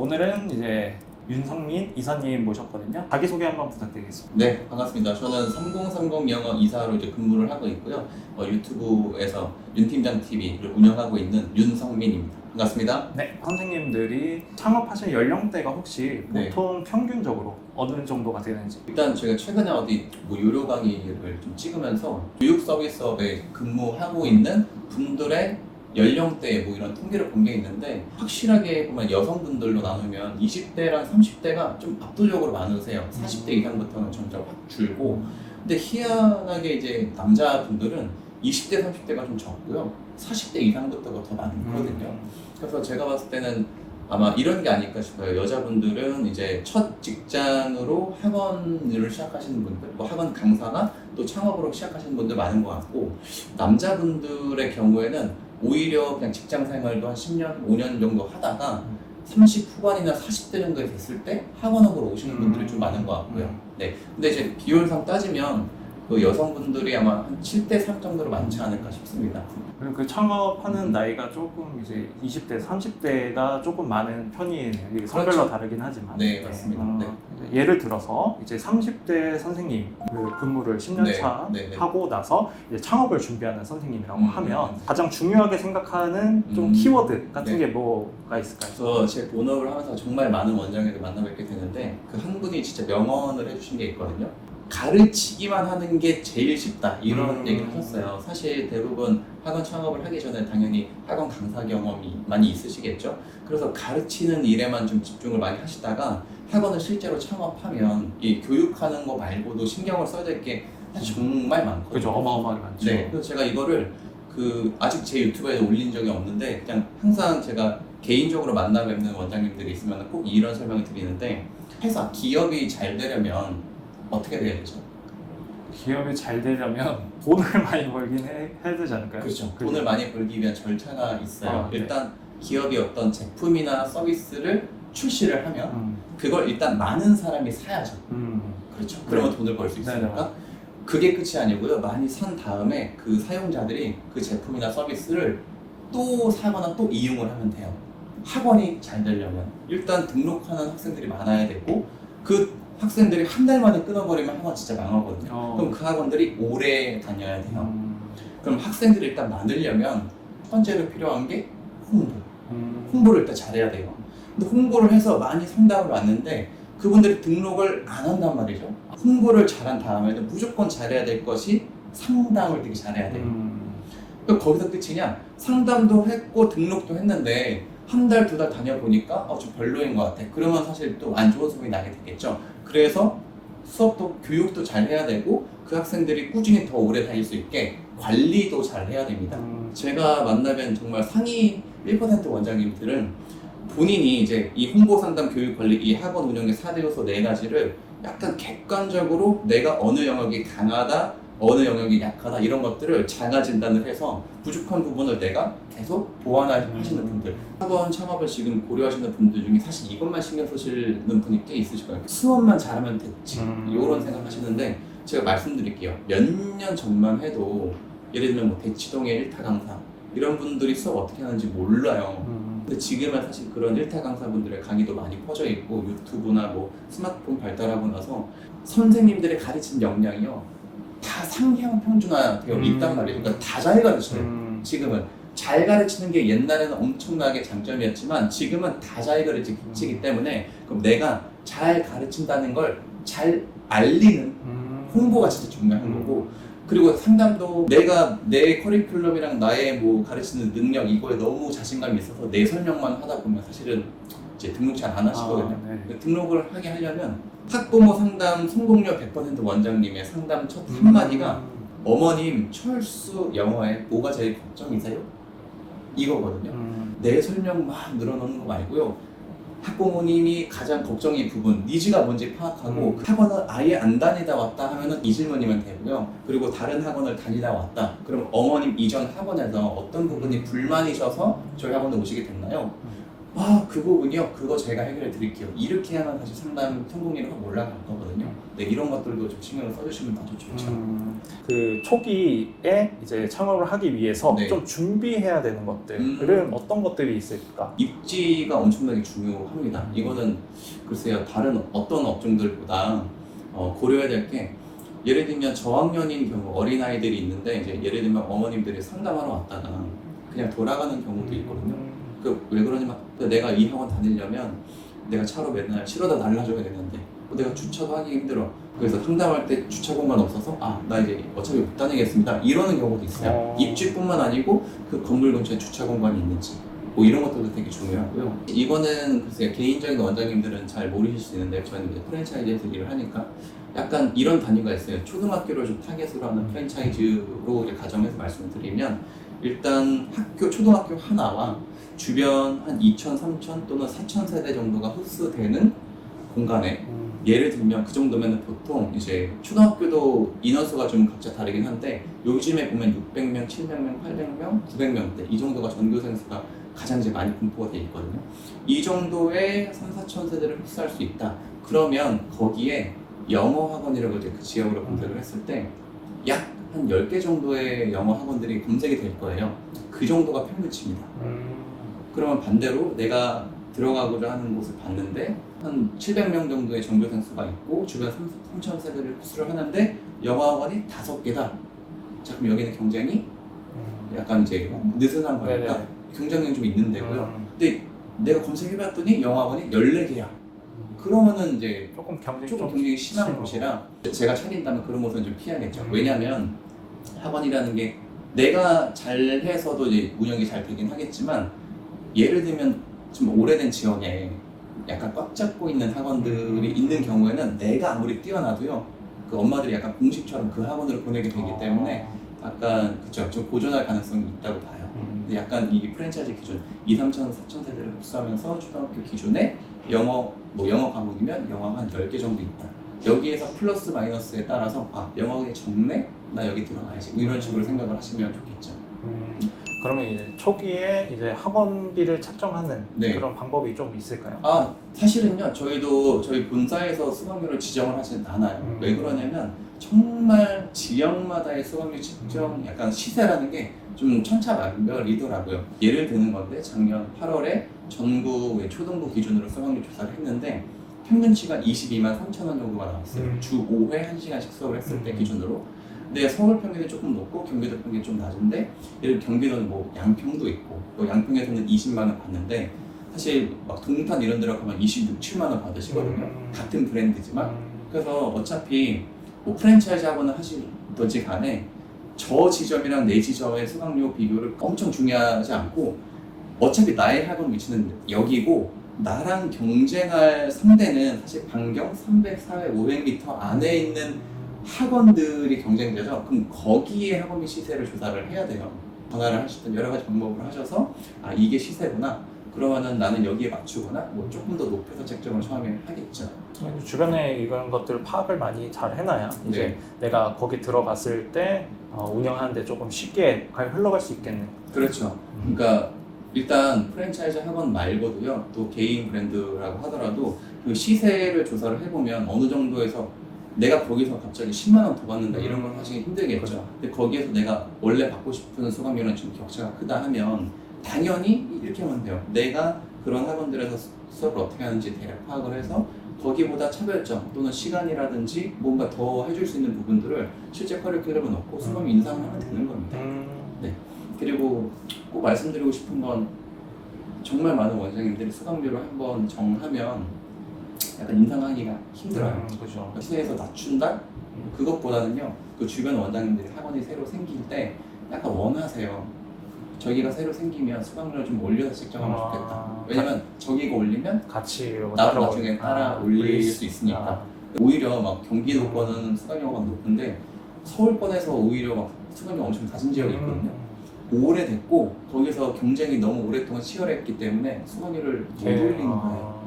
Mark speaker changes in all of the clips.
Speaker 1: 오늘은 이제 윤성민 이사님 모셨거든요. 자기소개 한번 부탁드리겠습니다.
Speaker 2: 네, 반갑습니다. 저는 3030 영어 이사로 이제 근무를 하고 있고요. 어, 유튜브에서 윤팀장 TV를 운영하고 있는 윤성민입니다. 반갑습니다.
Speaker 1: 네, 선생님들이 창업하신 연령대가 혹시
Speaker 2: 네.
Speaker 1: 보통 평균적으로 어느 정도가 되는지.
Speaker 2: 일단 제가 최근에 어디 뭐 유료 강의를 좀 찍으면서 교육 서비스업에 근무하고 있는 분들의 연령대 뭐 이런 통계를 본 게 있는데 확실하게 보면 여성분들로 나누면 20대랑 30대가 좀 압도적으로 많으세요. 40대 이상부터는 점점 확 줄고 근데 희한하게 이제 남자분들은 20대 30대가 좀 적고요. 40대 이상부터가 더 많거든요.
Speaker 1: 음.
Speaker 2: 그래서 제가 봤을 때는 아마 이런 게 아닐까 싶어요. 여자분들은 이제 첫 직장으로 학원을 시작하시는 분들, 뭐 학원 강사나 또 창업으로 시작하시는 분들 많은 것 같고, 남자분들의 경우에는 오히려 그냥 직장 생활도 한 10년, 5년 정도 하다가 30 후반이나 40대 정도에 됐을 때 학원업으로 오시는 분들이 좀 많은 것 같고요.
Speaker 1: 음.
Speaker 2: 네. 근데 이제 비율상 따지면 그 여성분들이 아마 한 7대 3 정도로 많지 않을까 싶습니다.
Speaker 1: 그리고 그 창업하는 나이가 조금 이제 20대, 30대가 조금 많은 편이에요. 이게 성별로
Speaker 2: 그렇죠.
Speaker 1: 다르긴 하지만.
Speaker 2: 네, 맞습니다.
Speaker 1: 어,
Speaker 2: 네.
Speaker 1: 예를 들어서 이제 30대 선생님 그 근무를 10년
Speaker 2: 네,
Speaker 1: 차
Speaker 2: 네, 네.
Speaker 1: 하고 나서 이제 창업을 준비하는 선생님이라고
Speaker 2: 음,
Speaker 1: 하면
Speaker 2: 음.
Speaker 1: 가장 중요하게 생각하는 좀
Speaker 2: 음,
Speaker 1: 키워드 같은
Speaker 2: 네.
Speaker 1: 게 뭐가 있을까요?
Speaker 2: 그래서 제 본업을 하면서 정말 많은 원장님들 만나뵙게 되는데 그 한 분이 진짜 명언을 해주신 게 있거든요. 가르치기만 하는 게 제일 쉽다 이런
Speaker 1: 음.
Speaker 2: 얘기를 하셨어요. 사실 대부분 학원 창업을 하기 전에 당연히 학원 강사 경험이 많이 있으시겠죠. 그래서 가르치는 일에만 좀 집중을 많이 하시다가 학원을 실제로 창업하면 이 교육하는 거 말고도 신경을 써야 될 게 정말 많거든요.
Speaker 1: 그죠 어마어마하게 많죠.
Speaker 2: 네, 그래서 제가 이거를 그 아직 제 유튜브에 올린 적이 없는데 그냥 항상 제가 개인적으로 만나 뵙는 원장님들이 있으면 꼭 이런 설명을 드리는데 회사 기업이 잘 되려면 어떻게 돼야 되죠?
Speaker 1: 기업이 잘 되려면 돈을 많이 벌긴 해, 해야 되지 않을까요?
Speaker 2: 그렇죠.
Speaker 1: 그죠?
Speaker 2: 돈을 많이 벌기 위한 절차가 있어요.
Speaker 1: 아, 네.
Speaker 2: 일단 기업이 어떤 제품이나 서비스를 출시를 하면
Speaker 1: 음,
Speaker 2: 그걸 일단 많은 사람이 사야죠.
Speaker 1: 음,
Speaker 2: 그렇죠. 그러면 돈을 벌수
Speaker 1: 네,
Speaker 2: 있으니까 그게 끝이 아니고요. 많이 산 다음에 그 사용자들이 그 제품이나 서비스를 또 사거나 또 이용을 하면 돼요. 학원이 잘 되려면 일단 등록하는 학생들이 많아야 되고 그 학생들이 한 달 만에 끊어버리면 학원 진짜 망하거든요.
Speaker 1: 어,
Speaker 2: 그럼 그 학원들이 오래 다녀야 돼요.
Speaker 1: 음,
Speaker 2: 그럼 학생들이 일단 첫 번째로 필요한 게 홍보.
Speaker 1: 음,
Speaker 2: 홍보를 일단 잘해야 돼요. 근데 홍보를 해서 많이 상담을 왔는데 그분들이 등록을 안 한단 말이죠. 홍보를 잘한 다음에는 무조건 잘해야 될 것이 상담을 되게 잘해야 돼요.
Speaker 1: 음,
Speaker 2: 그럼 거기서 끝이냐? 상담도 했고 등록도 했는데 한 달, 두 달 다녀보니까 어, 좀 별로인 것 같아. 그러면 사실 또 안 좋은 소문이 나게 되겠죠. 그래서 수업도 교육도 잘 해야 되고 그 학생들이 꾸준히 더 오래 다닐 수 있게 관리도 잘 해야 됩니다.
Speaker 1: 음,
Speaker 2: 제가 만나뵌 정말 상위 1% 원장님들은 본인이 이제 이 홍보 상담 교육 관리 이 학원 운영의 4대 요소 네 가지를 약간 객관적으로 내가 어느 영역이 강하다 어느 영역이 약하다 이런 것들을 자가 진단을 해서 부족한 부분을 내가 계속 보완하시는 분들 학원 창업을 지금 고려하시는 분들 중에 사실 이것만 신경 쓰시는 분이 꽤 있으실 거예요 수업만 잘하면 됐지
Speaker 1: 음.
Speaker 2: 이런 생각하시는데 제가 말씀드릴게요 몇 년 전만 해도 예를 들면 뭐 대치동의 일타 강사 이런 분들이 수업 어떻게 하는지 몰라요
Speaker 1: 음,
Speaker 2: 근데 지금은 사실 그런 일타 강사분들의 강의도 많이 퍼져 있고 유튜브나 뭐 스마트폰 발달하고 나서 선생님들의 가르치는 역량이요 다 상향 평준화되어
Speaker 1: 음.
Speaker 2: 있단 말이에요. 그러니까 다 잘 가르쳐요.
Speaker 1: 음,
Speaker 2: 지금은 잘 가르치는 게 옛날에는 엄청나게 장점이었지만 지금은 다 잘 가르치기
Speaker 1: 음.
Speaker 2: 때문에 그럼 내가 잘 가르친다는 걸 잘 알리는
Speaker 1: 음,
Speaker 2: 홍보가 진짜 중요한
Speaker 1: 음.
Speaker 2: 거고 그리고 상담도 내가 내 커리큘럼이랑 나의 뭐 가르치는 능력 이거에 너무 자신감이 있어서 내 설명만 하다 보면 사실은 이제 등록 잘 안 하시거든요.
Speaker 1: 아, 네.
Speaker 2: 등록을 하게 하려면 학부모 상담 성공률 100% 원장님의 상담 첫
Speaker 1: 음.
Speaker 2: 한마디가 어머님 철수 영어에 뭐가 제일 걱정이세요? 이거거든요.
Speaker 1: 음,
Speaker 2: 내 설명 막 늘어놓는 거 말고요. 학부모님이 가장 걱정이 부분, 니즈가 뭔지 파악하고
Speaker 1: 음.
Speaker 2: 그 학원을 아예 안 다니다 왔다 하면은 이 질문이면 되고요. 그리고 다른 학원을 다니다 왔다. 그럼 어머님 이전 학원에서 어떤 부분이 불만이셔서 저희 학원에 오시게 됐나요? 아, 그 부분이요? 그거 제가 해결해 드릴게요. 이렇게 하면 다시 상담 성공률이 확 올라갈 거거든요. 네, 이런 것들도 좀 신경을 써주시면 아주 좋죠.
Speaker 1: 음, 그 초기에 이제 창업을 하기 위해서
Speaker 2: 네.
Speaker 1: 좀 준비해야 되는 것들은
Speaker 2: 음.
Speaker 1: 어떤 것들이 있을까?
Speaker 2: 입지가 엄청나게 중요합니다. 이거는 글쎄요 다른 어떤 업종들보다 어, 고려해야 될 게 예를 들면 저학년인 경우 어린 아이들이 있는데 이제 예를 들면 어머님들이 상담하러 왔다가 그냥 돌아가는 경우도 있거든요. 그 왜 그러냐면 그 내가 이 학원 다니려면 내가 차로 맨날 실어다 날라줘야 되는데 어, 내가 주차도 하기 힘들어. 그래서 상담할 때 주차 공간 없어서 아 나 이제 어차피 못 다니겠습니다. 이러는 경우도 있어요.
Speaker 1: 어.
Speaker 2: 입지뿐만 아니고 그 건물 근처에 주차 공간이 있는지 뭐 이런 것들도 되게 중요하고요. 이거는 글쎄 개인적인 원장님들은 잘 모르실 수 있는데 저는 이제 프랜차이즈에서 일을 하니까 약간 이런 단위가 있어요. 초등학교를 좀 타겟으로 하는 프랜차이즈로 이제 가정해서 말씀을 드리면 일단 학교 초등학교 하나와 주변 한 2천, 3천 또는 4천 세대 정도가 흡수되는 공간에
Speaker 1: 음,
Speaker 2: 예를 들면 그 정도면 보통 이제 초등학교도 인원수가 좀 각자 다르긴 한데 요즘에 보면 600명, 700명, 800명, 900명대 이 정도가 전교생 수가 가장 이제 많이 분포가 돼 있거든요. 이 정도의 3, 4천 세대를 흡수할 수 있다. 그러면 거기에 영어 학원이라고 이제 그 지역으로 검색을 했을 때 약 한 10개 정도의 영어 학원들이 검색이 될 거예요. 그 정도가 평균치입니다.
Speaker 1: 음,
Speaker 2: 그러면 반대로 내가 들어가고자 하는 곳을 봤는데 한 700명 정도의 전교생 수가 있고 주변 3천 세대를 흡수를 하는데 영어학원이 다섯 개다. 자 그럼 여기는 경쟁이
Speaker 1: 음.
Speaker 2: 약간 이제 느슨한 거니까
Speaker 1: 네네.
Speaker 2: 경쟁력이 좀 있는 데고요.
Speaker 1: 음,
Speaker 2: 근데 내가 검색해봤더니 영어학원이 14개야. 그러면은 이제
Speaker 1: 조금 경쟁
Speaker 2: 조금
Speaker 1: 좀
Speaker 2: 굉장히 심한
Speaker 1: 심하고.
Speaker 2: 곳이라 제가 차린다면 그런 곳은 좀 피하겠죠.
Speaker 1: 음.
Speaker 2: 왜냐하면 학원이라는 게 내가 잘해서도 이제 운영이 잘 되긴 하겠지만 예를 들면 좀 오래된 지역에 약간 꽉 잡고 있는 학원들이 있는 경우에는 내가 아무리 뛰어나도요 그 엄마들이 약간 공식처럼 그 학원으로 보내게 되기 때문에 약간 그쵸 좀 고전할 가능성이 있다고 봐요.
Speaker 1: 음,
Speaker 2: 근데 약간 이 프랜차이즈 기준 2, 3천, 4천 세대를 흡수하면서 초등학교 기준에 영어 뭐 영어 과목이면 영어 한 10개 정도 있다. 여기에서 플러스 마이너스에 따라서 아 영어가 적네? 나 여기 들어가야지 뭐 이런 식으로 생각을 하시면 좋겠죠.
Speaker 1: 음, 그러면 이제 초기에 이제 학원비를 책정하는
Speaker 2: 네.
Speaker 1: 그런 방법이 좀 있을까요?
Speaker 2: 아 사실은요 저희도 저희 본사에서 수강료를 지정을 하진 않아요.
Speaker 1: 음.
Speaker 2: 왜 그러냐면 정말 지역마다의 수강료 책정 약간 시세라는 게 좀 천차만별이더라고요. 예를 드는 건데 작년 8월에 전국의 초등부 기준으로 수강료 조사를 했는데 평균치가 22만 3천 원 정도가 나왔어요.
Speaker 1: 음.
Speaker 2: 주 5회 1시간씩 수업을 했을 때
Speaker 1: 음.
Speaker 2: 기준으로. 근데 서울 평균이 조금 높고 경기도 평균이 좀 낮은데 예를 경기도는 뭐 양평도 있고 또 양평에서는 20만 원 받는데 사실 막 동탄 이런 데로 가면 26, 7만 원 받으시거든요.
Speaker 1: 음.
Speaker 2: 같은 브랜드지만
Speaker 1: 음,
Speaker 2: 그래서 어차피 뭐 프랜차이즈 학원을 하시든지 간에 저 지점이랑 내 지점의 수강료 비교를 엄청 중요하지 않고 어차피 나의 학원 위치는 여기고 나랑 경쟁할 상대는 사실 반경 300, 400, 500m 안에 있는 학원들이 경쟁자죠. 그럼 거기에 학원비 시세를 조사를 해야 돼요. 전화를 하시든 여러 가지 방법을 하셔서 아 이게 시세구나. 그러면은 나는 여기에 맞추거나 뭐 조금 더 높여서 책정을 처음에 하겠죠.
Speaker 1: 주변에 이런 것들을 파악을 많이 잘 해놔야 이제
Speaker 2: 네.
Speaker 1: 내가 거기 들어갔을 때 어, 운영하는데 조금 쉽게 잘 흘러갈 수 있겠네.
Speaker 2: 그렇죠. 그러니까 일단 프랜차이즈 학원 말고도요, 또 개인 브랜드라고 하더라도 그 시세를 조사를 해보면 어느 정도에서 내가 거기서 갑자기 10만 원 더 받는다 이런 걸 하시기 힘들겠죠.
Speaker 1: 그렇죠.
Speaker 2: 근데 거기에서 내가 원래 받고 싶은 수강료는 좀 격차가 크다 하면 당연히 이렇게 하면 돼요. 내가 그런 학원들에서 수- 수업을 어떻게 하는지 대략 파악을 해서 거기보다 차별점 또는 시간이라든지 뭔가 더 해줄 수 있는 부분들을 실제 커리큘럼을 넣고 수강 인상을 하면 되는 겁니다.
Speaker 1: 음,
Speaker 2: 그리고 꼭 말씀드리고 싶은 건 정말 많은 원장님들이 수강료를 한번 정하면 약간 인상하기가 힘들어요.
Speaker 1: 음, 그죠.
Speaker 2: 시세에서 낮춘다? 그것보다는요, 그 주변 원장님들이 학원이 새로 생길 때 약간 원하세요. 저기가 새로 생기면 수강료를 좀 올려서 책정하면
Speaker 1: 아.
Speaker 2: 좋겠다. 왜냐면 저기가 올리면
Speaker 1: 같이
Speaker 2: 나도
Speaker 1: 따라
Speaker 2: 나중에
Speaker 1: 올-
Speaker 2: 따라
Speaker 1: 아,
Speaker 2: 올릴 수 있으니까.
Speaker 1: 아,
Speaker 2: 오히려 막 경기도 권은 수강료가 높은데 서울권에서 오히려 막 수강료 엄청 낮은 지역이 있거든요.
Speaker 1: 음,
Speaker 2: 오래됐고 거기서 경쟁이 너무 오랫동안 치열했기 때문에 수강료를 못
Speaker 1: 네,
Speaker 2: 올리는
Speaker 1: 아.
Speaker 2: 거예요.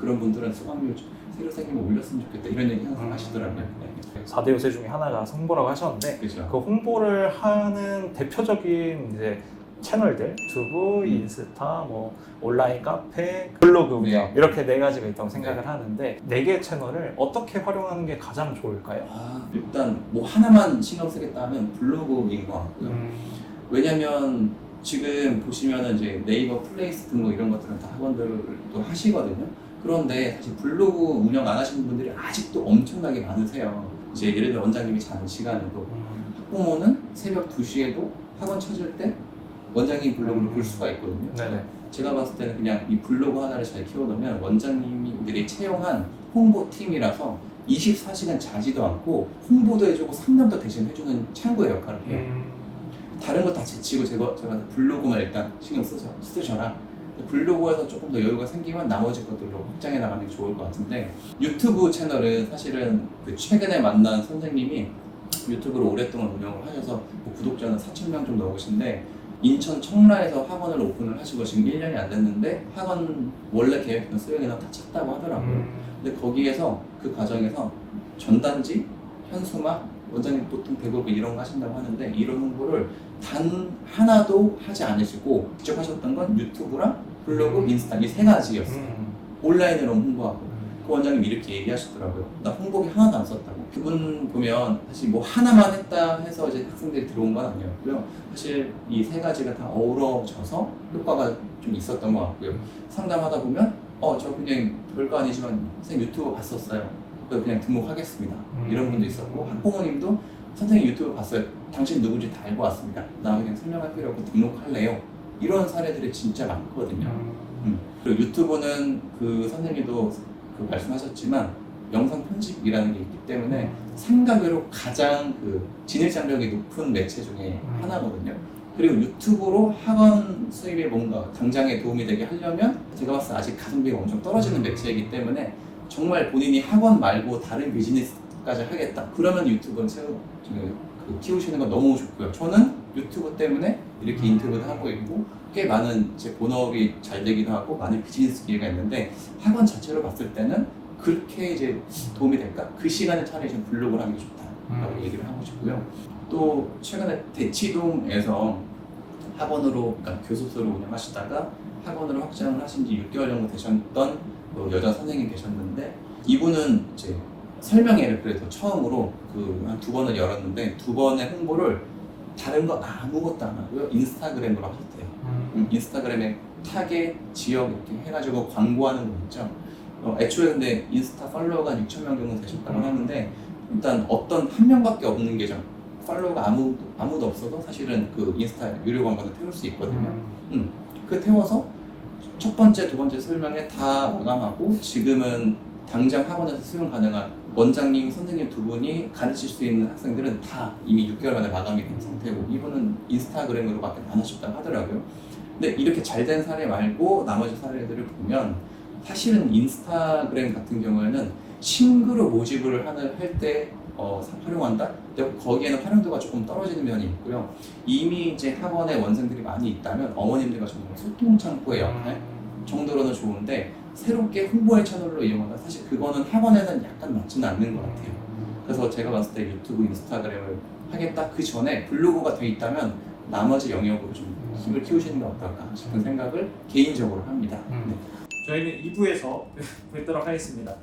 Speaker 2: 그런 분들은 수강료 새로 생기면 올렸으면 좋겠다 이런 얘기 항상
Speaker 1: 음.
Speaker 2: 하시더라고요. 네.
Speaker 1: 4대 요새 중에 하나가 홍보라고 하셨는데
Speaker 2: 그죠.
Speaker 1: 그 홍보를 하는 대표적인 이제 채널들 유튜브, 인스타, 뭐 온라인 카페, 블로그 운영
Speaker 2: 네.
Speaker 1: 이렇게 네 가지가 있다고 생각을 하는데 네 개 채널을 어떻게 활용하는 게 가장 좋을까요?
Speaker 2: 아, 일단 뭐 하나만 신경 쓰겠다 하면 블로그인 것 같고요.
Speaker 1: 음,
Speaker 2: 왜냐면 지금 보시면은 이제 네이버 플레이스 등뭐 이런 것들은 다 학원들도 하시거든요. 그런데 사실 블로그 운영 안 하시는 분들이 아직도 엄청나게 많으세요. 이제 예를 들어 원장님이 자는 시간에도
Speaker 1: 음,
Speaker 2: 학부모는 새벽 2시에도 학원 찾을 때 원장님 블로그를 볼 수가 있거든요.
Speaker 1: 네네.
Speaker 2: 제가 봤을 때는 그냥 이 블로그 하나를 잘 키워놓으면 원장님들이 채용한 홍보팀이라서 24시간 자지도 않고 홍보도 해주고 상담도 대신 해주는 창구의 역할을 해요.
Speaker 1: 음,
Speaker 2: 다른 거 다 제치고 제가, 제가 블로그만 일단 신경 쓰셔, 쓰셔라. 블로그에서 조금 더 여유가 생기면 나머지 것들로 확장해 나가는 게 좋을 것 같은데 유튜브 채널은 사실은 그 최근에 만난 선생님이 유튜브를 오랫동안 운영을 하셔서 뭐 구독자는 4천 명 좀 넘으신데 인천 청라에서 학원을 오픈을 하시고 지금 1년이 안 됐는데 학원 원래 계획했던 수요일이나 다 찼다고 하더라고요.
Speaker 1: 음,
Speaker 2: 근데 거기에서 그 과정에서 전단지, 현수막, 원장님 보통 대부분 이런 거 하신다고 하는데 이런 홍보를 단 하나도 하지 않으시고 직접 하셨던 건 유튜브랑 블로그, 인스타 이 세 가지였어요.
Speaker 1: 음,
Speaker 2: 온라인으로 홍보하고
Speaker 1: 음.
Speaker 2: 그 원장님 이렇게 얘기하시더라고요. 나 홍보기 하나도 안 썼다고. 그분 보면 사실 뭐 하나만 했다 해서 이제 학생들이 들어온 건 아니었고요. 사실 이 세 가지가 다 어우러져서 효과가 좀 있었던 것 같고요. 상담하다 보면 어 저 그냥 별거 아니지만 선생님 유튜브 봤었어요. 그래서 그냥 등록하겠습니다.
Speaker 1: 음.
Speaker 2: 이런 분도 있었고 학부모님도 선생님 유튜브 봤어요. 당신 누군지 다 알고 왔습니다. 나 그냥 설명할 필요 없고 등록할래요. 이런 사례들이 진짜 많거든요. 음. 그리고 유튜브는 그 선생님도 그 말씀하셨지만 영상 편집이라는 게 있기 때문에 생각외로 가장 그 진입 장벽이 높은 매체 중에
Speaker 1: 음.
Speaker 2: 하나거든요. 그리고 유튜브로 학원 수입에 뭔가 당장에 도움이 되게 하려면 제가 봤을 때 아직 가성비가 엄청 떨어지는 매체이기 때문에 정말 본인이 학원 말고 다른 비즈니스까지 하겠다. 그러면 유튜브는 세우, 그 키우시는 건 너무 좋고요. 저는 유튜브 때문에 이렇게 인터뷰도 하고 있고 꽤 많은 제 본업이 잘 되기도 하고 많은 비즈니스 기회가 있는데 학원 자체로 봤을 때는 그렇게 이제 도움이 될까? 그 시간에 차라리 좀 블로그를 하는 게 좋다라고
Speaker 1: 음.
Speaker 2: 얘기를 하고 싶고요. 또 최근에 대치동에서 학원으로 그러니까 교습소를 운영하시다가 학원으로 확장을 하신 지 6개월 정도 되셨던 그 여자 선생님 계셨는데 이분은 이제 설명회를 그래도 처음으로 그 한 두 번을 열었는데 두 번의 홍보를 다른 거 아무것도 안 하고요 인스타그램으로 하셨대요. 음, 인스타그램에 타겟 지역 이렇게 해가지고 광고하는 거 있죠. 어, 애초에 근데 인스타 팔로워가 6천 명 정도 되셨다고 하는데 일단 어떤 한 명밖에 없는 계정 팔로워가 아무 아무도 없어도 사실은 그 인스타 유료 광고는 태울 수 있거든요.
Speaker 1: 음.
Speaker 2: 그 태워서 첫 번째, 두 번째 설명회 다 마감하고 지금은 당장 학원에서 수용 가능한 원장님, 선생님 두 분이 가르칠 수 있는 학생들은 다 이미 6개월 만에 마감이 된 상태고 이분은 인스타그램으로밖에 안 하셨다고 하더라고요. 근데 이렇게 잘 된 사례 말고 나머지 사례들을 보면 사실은 인스타그램 같은 경우에는 싱그로 모집을 하는 할때 어, 활용한다. 근데 거기에는 활용도가 조금 떨어지는 면이 있고요. 이미 이제 학원에 원생들이 많이 있다면 어머님들과 정말 소통 창구의 역할 정도로는 좋은데 새롭게 홍보의 채널로 이용한다. 사실 그거는 학원에는 약간 맞지는 않는 것 같아요. 그래서 제가 봤을 때 유튜브, 인스타그램을 하겠다 그 전에 블로그가 돼 있다면 나머지 영역으로 좀 힘을 키우시는 게 어떨까 싶은 생각을 개인적으로 합니다.
Speaker 1: 음.
Speaker 2: 네.
Speaker 1: 저희는 2부에서 뵙도록 하겠습니다.